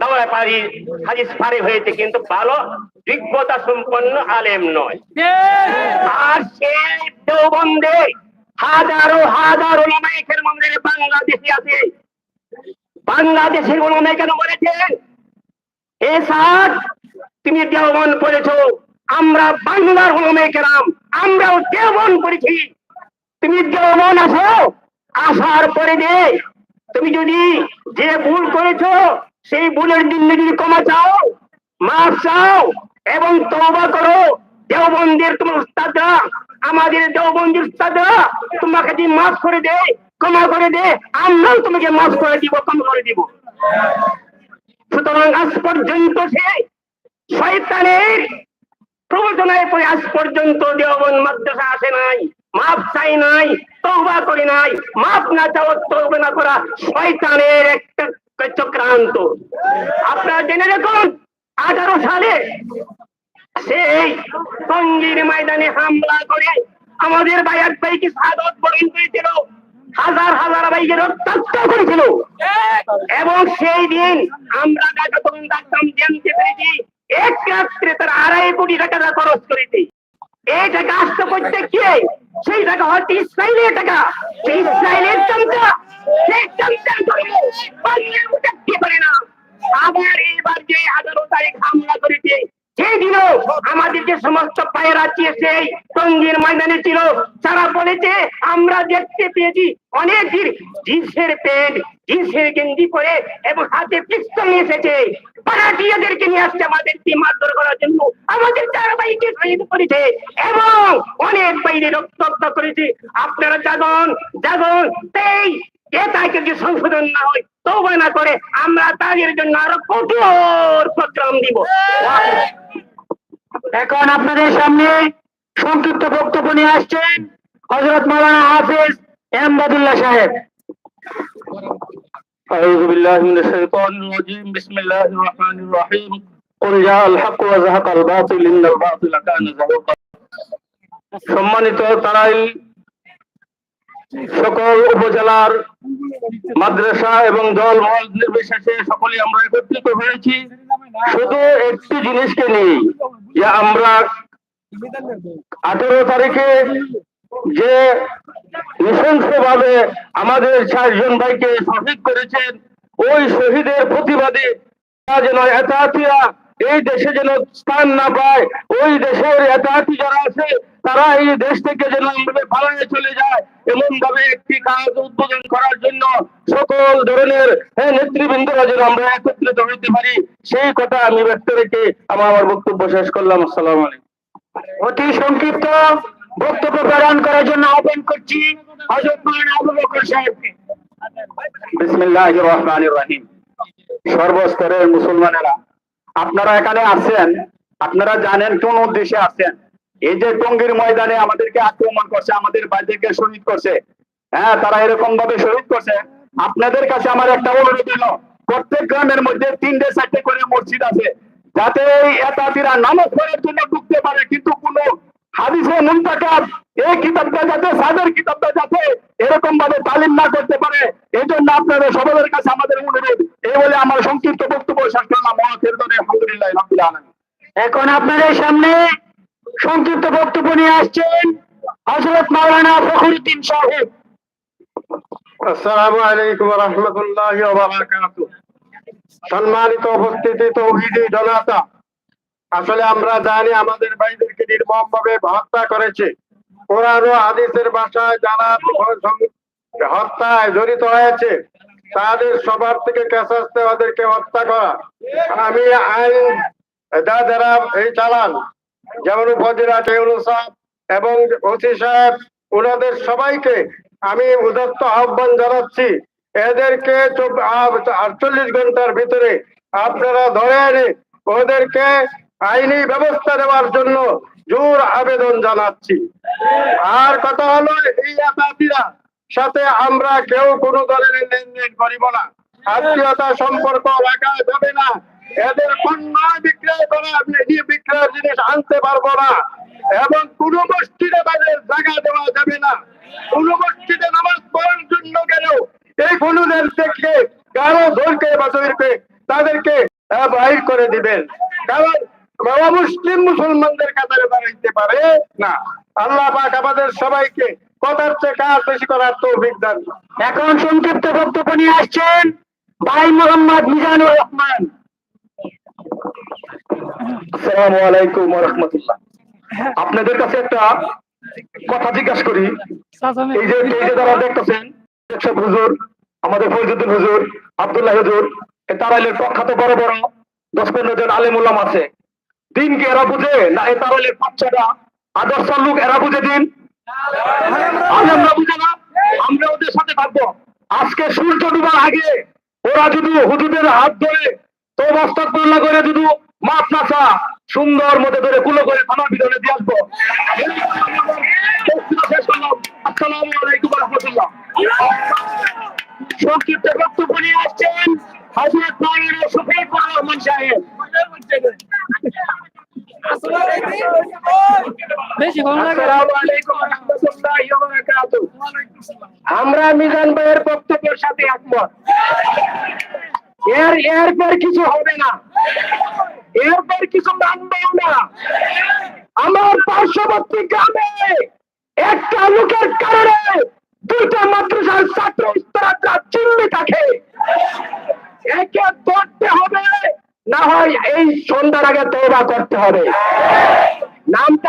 দাওয়া পারি হাদিস পারি হয়েছে কিন্তু ভালো যোগ্যতা সম্পন্ন আলেম নয়। আর সেই দেওবন্দে হাজারো হাজারো ওলামায়ে মন্দিরে বাংলাদেশে আছে। বাংলাদেশের কেন বলেছেন এ স্যার তুমি দেওবন পড়েছো আমরা বাংলার ওলামায়ে কেরাম আমরাও দেওবন করেছি তুমি দেওবন আসো আসার পরে যে তুমি যদি যে ভুল করেছ সেই ভুলের জন্য যদি ক্ষমা চাও, মাফ চাও, এবং তওবা করো। দেওবন্দের তোমার উস্তাদরা, আমাদের দেওবন্দির উস্তাদরা, তোমাকে যদি মাফ করে দে, ক্ষমা করে দে, আমরাও তোমাকে মাফ করে দিব, ক্ষমা করে দিব। সুতরাং আজ পর্যন্ত সে শয়তানের প্রবচনায় পরে আজ পর্যন্ত দেওবন মাদ্রাসা আসে নাই মাপ চাই নাই, তওবা করি নাই মাপ না চাও তওবা না করা শয়তানের একটা চক্রান্ত আপনারা জেনে রাখুন, আঠারো সালে সেই টঙ্গীর ময়দানে হামলা করে আমাদের ভাইয়ার ভাইকে সাদত বরণ করেছিল? হাজার হাজার ভাইকে রক্তাক্ত করেছিল। এবং সেই দিন আমরা টাকা তখন ডাকতাম জানতে পেরেছি, এক রাত্রে তার আড়াই কোটি টাকা খরচ করেছে। এই টাকা আসতে করতে কে? সেই টাকা হচ্ছে ইসরায়েলের টাকা সেই ইসরায়েলের চামচা সেই চামচা ধরে বাংলার উঠাতে পারে না আবার এইবার যে এগারো তারিখ হামলা করেছে সেদিনও আমাদের যে সমস্ত পায়েরা সেই টঙ্গীর ময়দানে ছিল। তারা বলেছে, আমরা দেখতে পেয়েছি অনেক জিন্সের প্যান্ট জিন্সের গেঞ্জি পরে এবং হাতে পিস্তল নিয়ে এসেছে। পাড়াটিয়াদেরকে নিয়ে আসছে আমাদেরকে মারধর করার জন্য। আমাদের চার ভাইকে শহীদ করেছে এবং অনেক বাইরে রক্তাক্ত করেছে। আপনারা জাগন জাগন, সেই এটাকে যে সংশোধন না হয় তৌবা না করে আমরা তাদের জন্য আরো কঠোর প্রোগ্রাম দিব এখন আপনাদের সামনে সংক্ষিপ্ত বক্তব্য নিয়ে আসছেন হজরত মাওলানা হাফিজ এমদাদুল্লাহ সাহেব أعوذ بالله من الشيطان الرجيم بسم الله الرحمن الرحيم قل جاء الحق وزهق الباطل إن الباطل كان زهوقا সম্মানিত তারাই সকল উপজেলার মাদ্রাসা এবং দল মহল নির্বিশেষে সকলে আমরা একত্রিত হয়েছি। শুধু একটি জিনিসকে নিয়ে যে আমরা আঠেরো তারিখে যে নৃশংস ভাবে আমাদের চারজন ভাইকে শহীদ করেছেন, ওই শহীদের প্রতিবাদে যেন এতাহাতিরা এই দেশে যেন স্থান না পায় ওই দেশের এতাহাতি যারা আছে তারা এই দেশ থেকে যেন এইভাবে পালায়ে চলে যায়। এমন ভাবে একটি কাজ উদ্বোধন করার জন্য সকল ধরনের হ্যাঁ, নেতৃবৃন্দরা যেন আমরা একত্রিত হইতে পারি সেই কথা আমি ব্যক্ত রেখে আমার আমার বক্তব্য শেষ করলাম। আসসালামু আলাইকুম। অতি সংক্ষিপ্ত বক্তব্য প্রদান করার জন্য আহ্বান করছি হজরত মাওলানা আবু বকর সাহেবকে। বিসমিল্লাহ রহমান রহিম। সর্বস্তরের মুসলমানেরা আপনারা এখানে আছেন, আপনারা জানেন কোন উদ্দেশ্যে আছেন। এই যে টঙ্গীর ময়দানে আমাদেরকে আক্রমণ করছে, আমাদের বাইদেরকে শহীদ করছে হ্যাঁ তারা এরকম ভাবে শহীদ করছে। আপনাদের কাছে আমার একটা অনুরোধ হলো প্রত্যেক গ্রামের মধ্যে তিনটে, চারটে করে মসজিদ আছে, যাতে এই এতাতিরা নামাজ পড়ার জন্য ঢুকতে পারে, কিন্তু কোনো হাদিসে মুন্তাকাব এই কিতাবটা যাতে সাদের কিতাবটা যাতে এরকম ভাবে তালিম না করতে পারে এই জন্য আপনাদের সকলের কাছে আমাদের অনুরোধ এই বলে আমার সংক্ষিপ্ত বক্তব্য শেষ করলাম। আলহামদুলিল্লাহ আলহামদুলিল্লাহ এখন আপনাদের সামনে সংক্ষিপ্ত বক্তব্য নিয়ে আসছেন হজরত মাওলানা ফখরুদ্দিন সাহেব। আসসালামু আলাইকুম রহমতুল্লাহ সম্মানিত উপস্থিতি তৌহিদি জনতা। আসলে আমরা জানি আমাদের ভাইদেরকে নির্মম ভাবে হত্যা করেছে। কোরআন ও হাদিসের ভাষায় যারা হত্যায় জড়িত হয়েছে। তাদের সবার থেকে কাছাস্তে ওদেরকে হত্যা করা। আমি আইন যারা এই চালান। যেমন উপজেলা টেউলু এবং ওসি সাহেব ওনাদের সবাইকে আমি উদত্ত আহ্বান জানাচ্ছি। এদেরকে আটচল্লিশ ঘণ্টার ভিতরে আপনারা ধরে এনে ওদেরকে আইনি ব্যবস্থা দেওয়ার জন্য জোর আবেদন জানাচ্ছি। আর কথা হলো, এই আপাতিরা সাথে আমরা কেউ কোনো ধরনের লেনদেন করিব না। আত্মীয়তা সম্পর্ক রাখা যাবে না। এদের পণ্য বিক্রয় করা বিক্রয়ের জিনিস আনতে পারব না। এবং কোন মসজিদে বাজে জায়গা দেওয়া যাবে না। কোন মসজিদে নামাজ পড়ার জন্য গেলেও এই গুণদের থেকে কারও ধরকে বা ধরকে তাদেরকে বাহির করে দিবেন। কারণ বাবা মুসলিম পারে না আল্লাহ পাক আমাদের সবাইকে কথার চেয়ে কাজ বেশি করার তৌফিক দান এখন সংক্ষিপ্ত বক্তব্য নিয়ে আসছেন ভাই মোহাম্মদ মিজানুর রহমান। আসসালামু আলাইকুম ওয়া রাহমাতুল্লাহ। আপনাদের কাছে একটা কথা জিজ্ঞাসা করি। এই যে এই যে যারা দেখতেছেন হুজুর আমাদের ফরিদুদ্দিন হুজুর আব্দুল্লাহ হুজুর তারাইলের প্রখ্যাত বড় বড় দশ পনেরো জন আলেম উল্লাম আছে। দিন কি এরা বুঝে না এই তারাইলের বাচ্চাটা আদর্শ লোক এরা বুঝে দিন। আমরা বুঝে না, আমরা ওদের সাথে থাকব। আজকে সূর্য ডুবার আগে ওরা যদি হুজুরের হাত ধরে তো মস্তকপূর্ণ করে যদি মাপ নাচা সুন্দর মধ্যে ধরে কুলো করে থানার ভিতরে দিয়ে আসব। আসসালামু রহমতুল্লাহ। সংক্ষিপ্ত বক্তব্য নিয়ে আসছেন হজরত মাওলানা শফিকুর রহমান সাহেব। আমরা মিজান ভাইয়ের বক্তব্যের সাথে একমত। এর এরপর কিছু হবে না। এরপর কিছু মানবেও না। আমার পার্শ্ববর্তী গ্রামে একটা লোকের কারণে দুইটা মাদ্রাসার ছাত্র ইস্তারা চিল্লি থাকে। একে ধরতে হবে, না হয় এই সন্ধ্যার আগে তওবা করতে হবে। নামটা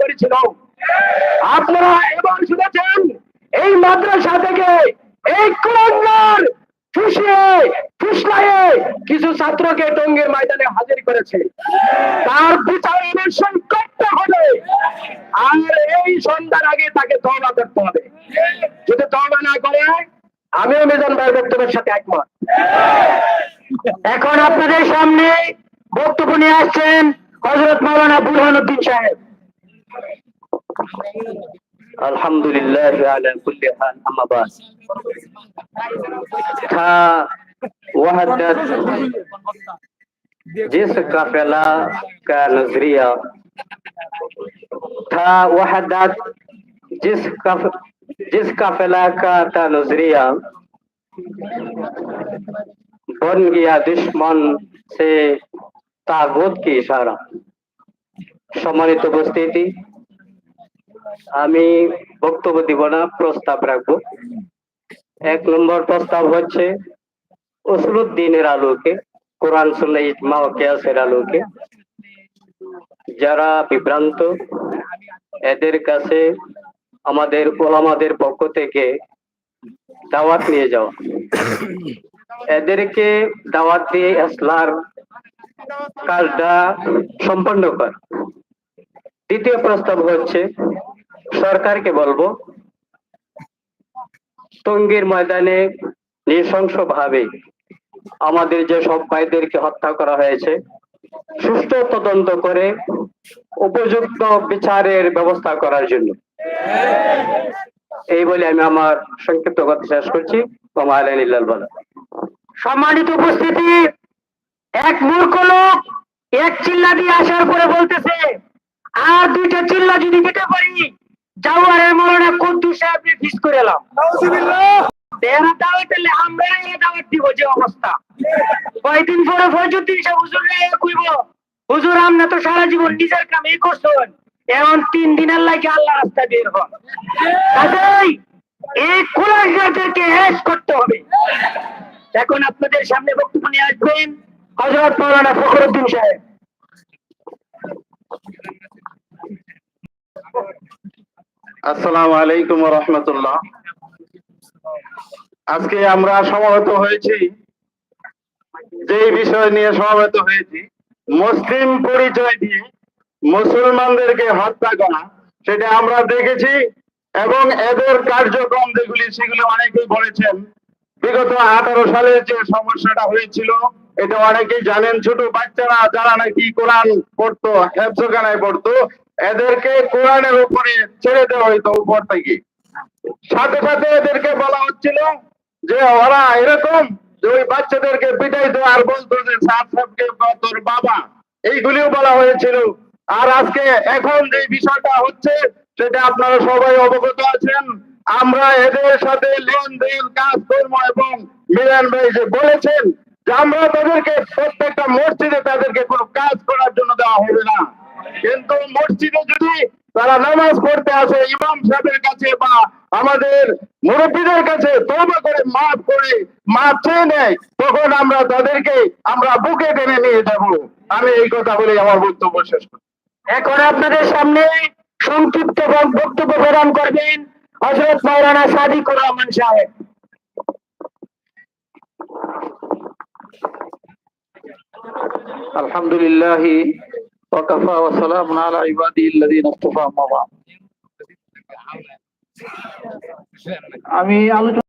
করেছিল। আপনারা এবার শুনেছেন, এই মাদ্রাসা থেকে এই ফুসলায়ে কিছু ছাত্রকে টঙ্গের ময়দানে হাজির করেছে। তার বিচার অবশ্যই করতে হবে। আর এই সন্ধ্যার আগে তাকে তওবা করতে হবে। যদি তওবা না করে, আমিও মিজান ভাইয়ের বক্তব্যের সাথে একমত। এখন আপনাদের সামনে বক্তব্য নিয়ে আসছেন হজরত মাওলানা বুরহানুদ্দিন সাহেব। अल्हम्दुलिल्लाह अला कुल्ली हाल अम्मा बाद था वहदत जिस काफिला का नजरिया था वहदत जिस काफ जिस काफिला का था नजरिया बन गया दुश्मन से तागुत की इशारा সম্মানিত উপস্থিতি আমি বক্তব্য দিব না, প্রস্তাব রাখব। এক নম্বর প্রস্তাব হচ্ছে উসলুদ্দিনের আলোকে, কোরআন কিয়াসের আলোকে, যারা বিভ্রান্ত, এদের কাছে আমাদের ওলামাদের পক্ষ থেকে দাওয়াত নিয়ে যাওয়া। এদেরকে দাওয়াত দিয়ে ইসলার কাজটা সম্পন্ন কর। দ্বিতীয় প্রস্তাব হচ্ছে সরকারকে বলব, টঙ্গীর ময়দানে নৃশংস ভাবে আমাদের যে সব ভাইদেরকে হত্যা করা হয়েছে, সুষ্ঠু তদন্ত করে উপযুক্ত বিচারের ব্যবস্থা করার জন্য। এই বলে আমি আমার সংক্ষিপ্ত কথা শেষ করছি। সম্মানিত উপস্থিতি, এক মূর্খ লোক এক চিল্লা দিয়ে আসার পরে বলতেছে, আর দুইটা চিল্লা যদি দিতে পারি জাওয়ারের মরণে কদ্দু সাহেব ফিস করে এলাম। এরা দাওয়াত এলে আমরা দাওয়াত দিব যে অবস্থা। কয়দিন পরে ফজুদ্দিন সাহেব হুজুর কইব হুজুর আমরা তো সারা জীবন নিজের কামেই করছেন এখন তিন দিনের লাগে আল্লাহ রাস্তা বের হন। কাজেই এই কুলাঙ্গাদেরকে হ্যাস করতে হবে। এখন আপনাদের সামনে বক্তব্য নিয়ে আসবেন হজরত মৌলানা ফখরুদ্দিন সাহেব। আসসালামু আলাইকুম রহমতুল্লাহ আজকে আমরা সমবেত হয়েছি, যেই বিষয় নিয়ে সমবেত হয়েছি, মুসলিম পরিচয় দিয়ে মুসলমানদেরকে হত্যা করা, সেটা আমরা দেখেছি এবং এদের কার্যক্রম যেগুলি, সেগুলো অনেকেই বলেছেন, বিগত আঠারো সালের যে সমস্যাটা হয়েছিল, এটা অনেকেই জানেন, ছোট বাচ্চারা যারা নাকি কোরআন পড়তো, হেফজখানায় পড়তো এদেরকে কোরআনের উপরে ছেড়ে দেওয়া হইতো উপর থেকে। সাথে সাথে এদেরকে বলা হচ্ছিল যে ওরা এরকম যে ওই বাচ্চাদেরকে পিটাইতো আর বলতো যে স্যার সাহেবকে তোর বাবা। এইগুলিও বলা হয়েছিল। আর আজকে এখন যে বিষয়টা হচ্ছে, সেটা আপনারা সবাই অবগত আছেন। আমরা এদের সাথে লেনদেন, কাজকর্ম এবং মিলন ভাই যে বলেছেন যে আমরা তাদেরকে প্রত্যেকটা মসজিদে তাদেরকে কোনো কাজ করার জন্য দেওয়া হবে না। এবং মসজিদে যদি তারা নামাজ পড়তে আসে ইমাম সাহেবের কাছে বা আমাদের মুরব্বীদের কাছে তৌবা করে মাফ করে মাফ চেয়ে নেয় তখন আমরা তাদেরকে আমরা বুকে টেনে নিয়ে যাব। আমি এই কথা বলে আমার বক্তব্য শেষ করি। এখন আপনাদের সামনে সংক্ষিপ্ত বক্তব্য প্রদান করবেন হজরত মৌলানা সাদিকুর রহমান সাহেব। আলহামদুলিল্লাহ وكفى وسلام على عباده الذين اصطفى أما بعد আমি আলোচনা